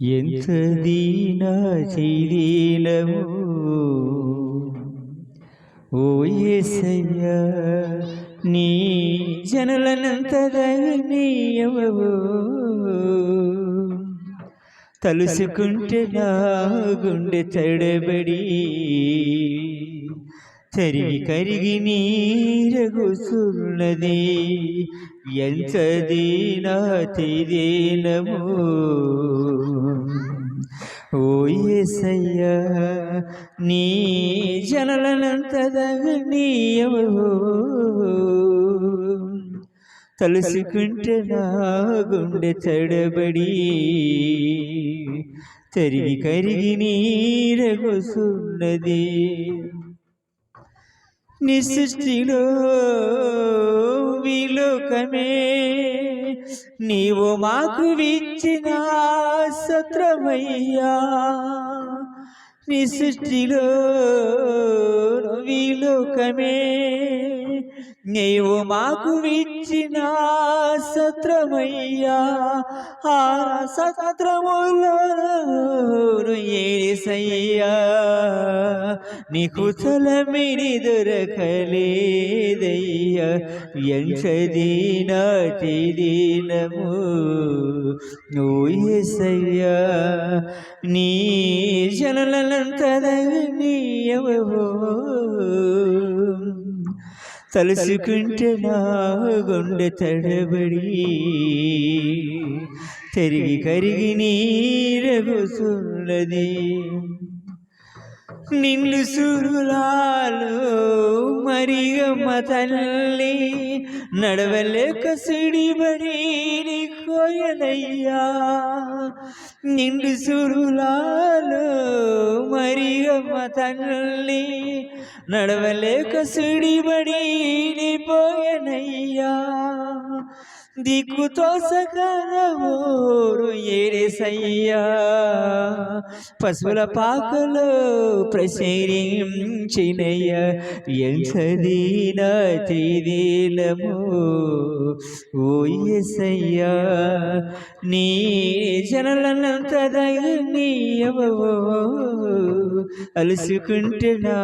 ఎంత దీన చేదీనము ఓ యేసయ్యా నీ జనలనంతదగనీయమవు తలుసుకుంటే నా గుండె తడబడి తరిగి కరిగి నీరగుసున్నది ఎంత దీనాతి దీనము ఓ యేసయ్యా నీ జనలనంతదగనీయము తలుసుకుంటే నా గుండె తడబడి తరిగి కరిగి నీరగొసున్నది నిసృష్టిలో విలోకమే. నీవు మాకు విచ్చిన సత్రమయ్యా నిసృష్టిలో విలోకమే. నీవు మాకు విచ్చిన సత్రమయ్యా ఆ సత్రములో ఏసయ్యా. నీకు తలమిడి దొరకలేదయ్యా. ఎంత దీనాటి దీనము ఏసయ్యా నీ జనలంతదనీయవో తలుసుకుంటే నా గుండె తడబడి తిరిగి కరిగి నీరగుసున్నది నిన్ను సురులాలు మరియమ్మ తల్లి నడవలేక సిడిబడి కోయనయ్యా. నిన్ను సురులాలు మరియమ్మ తల్లి నడవలేక సిడిబడి పోయనయ్యా దిక్కుతో సకరవోరు ఏరేసయ్యా. పశువుల పాకలో ప్రసరించినయ్య. ఎంచదీన తీదీలము? ఓ ఎసయ్యా నీ జనలనంతదగనీయవో దయనీయవో అలుసుకుంటున్నా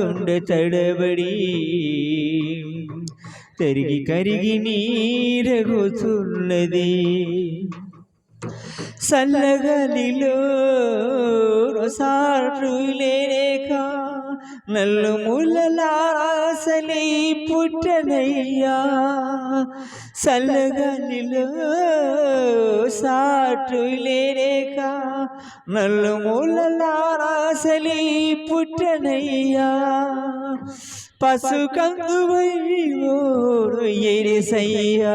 గుండె తడబడి తరిగి కరిగి నీరగుతున్నది. సల్లగలిలో సాటు లేక నల్లు ముళ్ళలాసలి పుట్టనయ్యా. సల్లగలిలో సాటు లేక నల్లు ముళ్ళలాసలి పుట్టనయ్యా. పశు కందువైవోడు ఎరిసయ్యా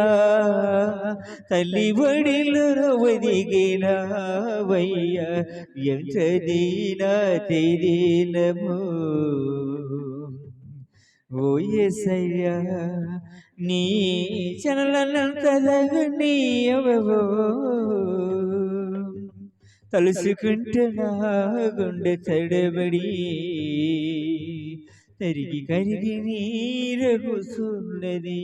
తల్లి బడిలో ఒదిగిన వయ్య ఎంత దీన తెదీనము ఓ ఎసయ్యా నీ చనలనంతదగనీయవో తలుసుకుంటే నా గుండె తడబడి తరిగి కరిగి నీరగుసున్నది.